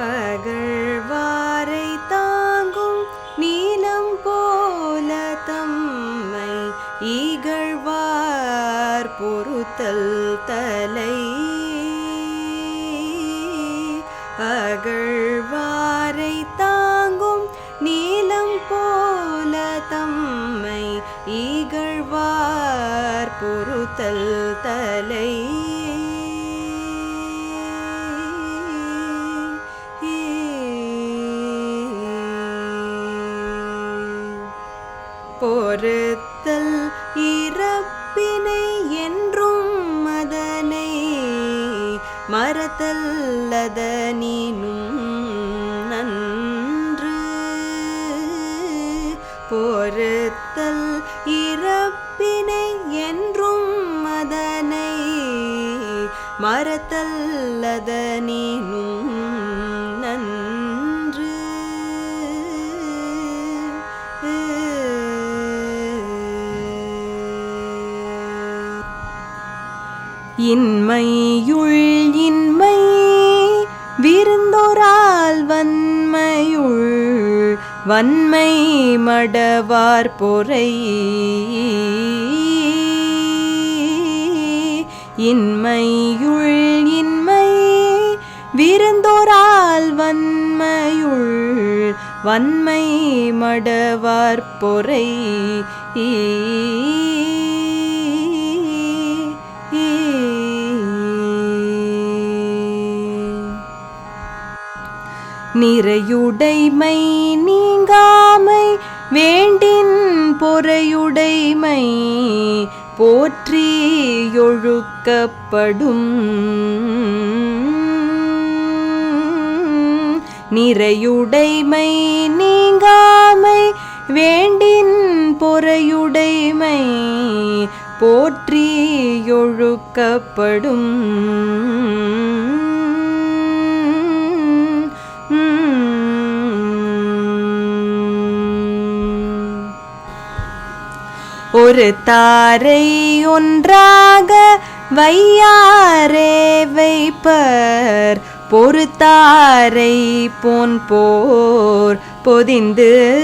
அகழ்வாரை தாங்கும் நீலம் போல தம்மை ஈகழ்வார் பொறுத்தல் தலை. அகழ்வாரை தாங்கும் நீலம் போல தம்மை ஈகழ்வார் பொறுத்தல் தலை. பொறுத்தல் இறப்பினை என்றும் மதனை மறத்தல்லதனினும் நன்று. பொறுத்தல் இறப்பினை என்றும் மதனை மறத்தல்லதனினும் இன்மையுள் இன்மை விருந்தோரால் வன்மையுள் வன்மை மடவார் பொறை. இன்மையுள் இன்மை விருந்தோரால் வன்மையுள் வன்மை மடவார் பொறை. ஈ நிறையுடைமை நீங்காமை வேண்டின் பொறையுடைமை போற்றி ஒழுக்கப்படும். நிறையுடைமை நீங்காமை வேண்டின் பொறையுடைமை போற்றி ஒழுக்கப்படும். ஒரு தாரை ஒன்றாக வையாரே வைப்பர். பொறுத்தாரை போன் போர் பொதிந்து.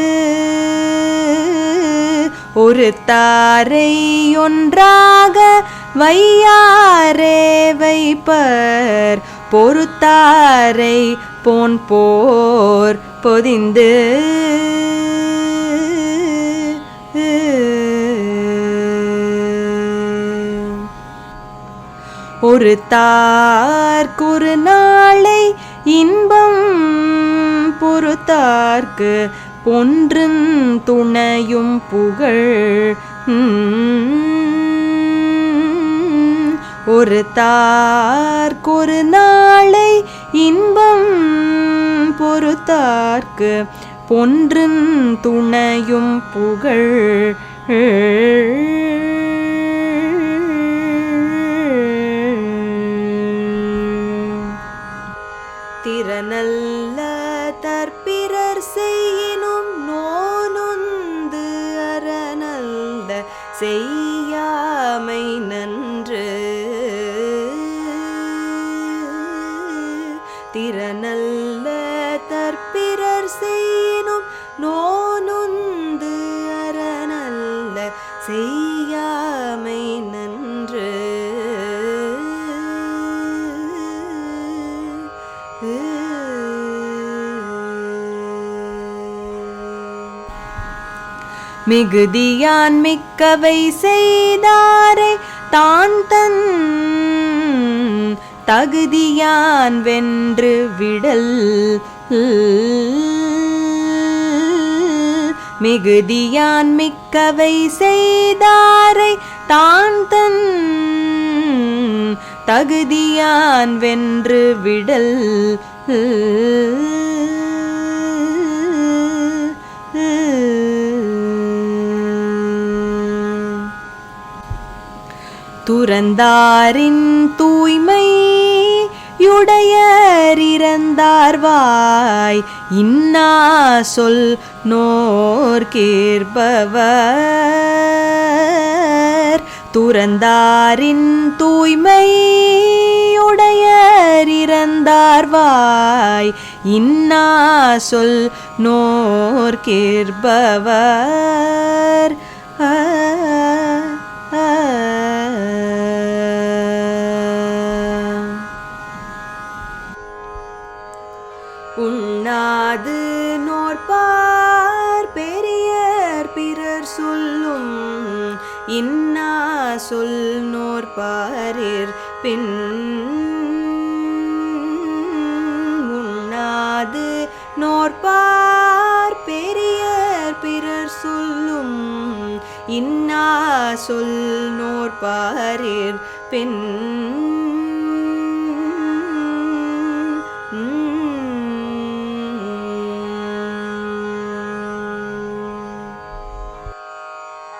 ஒரு தாரை ஒன்றாக வையாரே வைப்பர். பொறுத்தாரை போன் போர் பொதிந்து. ஒரு தார்க்குரு நாளை இன்பம் பொறுத்தார்க்கு பொன்றும் துணையும் புகழ். ஒரு தார்க்கொரு நாளை இன்பம் பொறுத்தார்க்கு பொன்றும் துணையும் புகழ். திறனல்ல தற்பிறர் செய்யினும் நோனுந்து அறநல்ல செய்யாமை நன்று. திறனல்ல தற்பிறர் செய்யினும் நோனுந்து அறநல்ல செய்யாமை மிகுதியான் மிக்கவை செய்தாரை தான் தன் தகுதியான் வென்று விடல். மிகுதியான் மிக்கவை செய்தாரை தான் தன் தகுதியான் வென்று விடல். துறந்தாரின் தூய்மை யுடையறிறந்தார்வாய் இன்னா சொல் நோர்கேற்பவர் துறந்தாரின் தூய்மை உடையறிறந்தார்வாய் இன்னா சொல் நோர்கேற்பவர் ஆ, இன்னா சொல் நோற்பாரிர் பின் உண்ணாது நோர்பார் பெரியர் பிறர் சொல்லும். இன்னா சொல் நோற்பாரிர் பின்